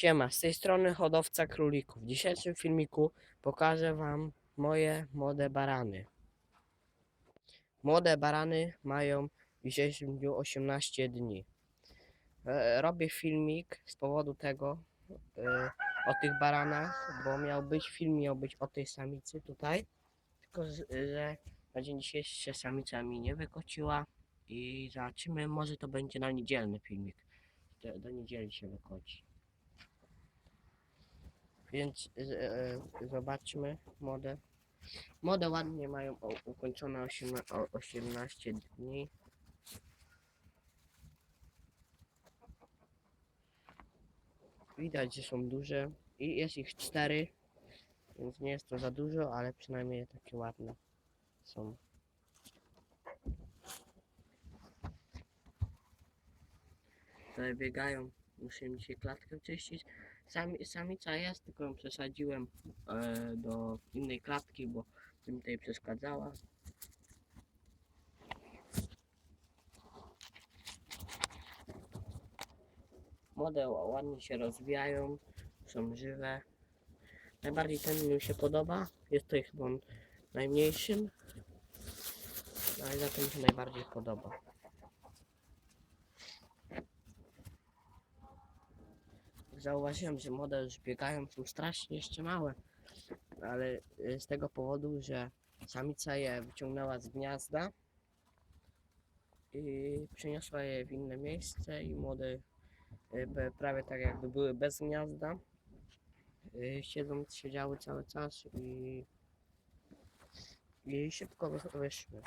Siema, z tej strony hodowca królików. W dzisiejszym filmiku pokażę Wam moje młode barany. Młode barany mają w dzisiejszym dniu 18 dni. E, Robię filmik z powodu tego, e, o tych baranach, bo miał być film, miał być o tej samicy tutaj, tylko że na dzień dzisiejszy się samica mi nie wykociła i zobaczymy, może to będzie na niedzielny filmik. Do, do niedzieli się wykoci. Więc z, e, zobaczmy modę. Modę ładnie mają o, ukończone 18, o 18 dni. Widać, że są duże i jest ich cztery, więc nie jest to za dużo, ale przynajmniej takie ładne są. Tutaj biegają, muszę im dzisiaj klatkę czyścić. Sami, samica jest, tylko ją przesadziłem e, do innej klatki, bo mi tutaj przeszkadzała. Młode ła- ładnie się rozwijają, są żywe. Najbardziej ten mi się podoba. Jest to chyba najmniejszym, ale za to mi się najbardziej podoba. Zauważyłem, że młode już biegają, są strasznie jeszcze małe, ale y, z tego powodu, że samica je wyciągnęła z gniazda i przeniosła je w inne miejsce i młode y, prawie tak jakby były bez gniazda. Y, Siedząc siedziały cały czas i, i szybko wy- wyszły.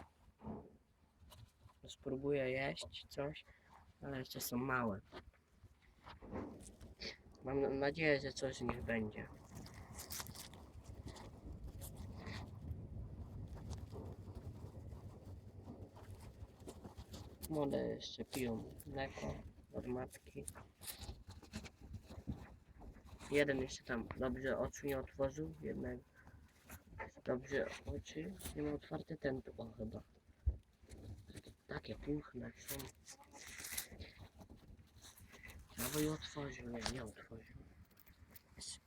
Spróbuję jeść coś, ale jeszcze są małe. Mam na- nadzieję, że coś z nich będzie. Młode jeszcze piją mleko od matki. Jeden jeszcze tam dobrze oczu nie otworzył, jednak dobrze oczy nie ma otwarte, ten tu o chyba. Takie puchne są. Albo i otworzył, nie, nie otworzył.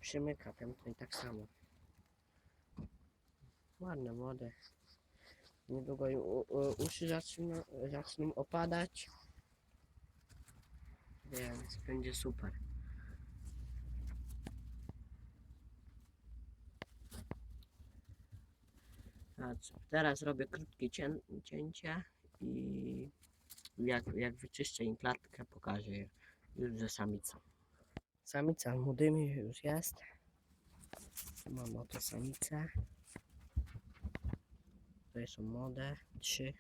Przymyka ten tutaj tak samo. Ładne, młode. Niedługo u, u, uszy zaczną, zaczną opadać. Więc będzie super. Teraz robię krótkie cię, cięcie i jak, jak wyczyszczę im klatkę pokażę je już ze samicą. Samica młodymi już jest. Mam oto samicę. Tutaj są młode, trzy.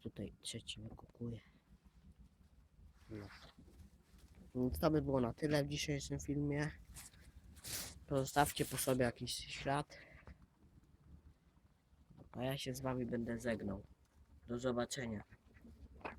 Tutaj trzeci wykukuje. No. Więc to by było na tyle w dzisiejszym filmie. Pozostawcie po sobie jakiś ślad. A ja się z wami będę żegnał. Do zobaczenia.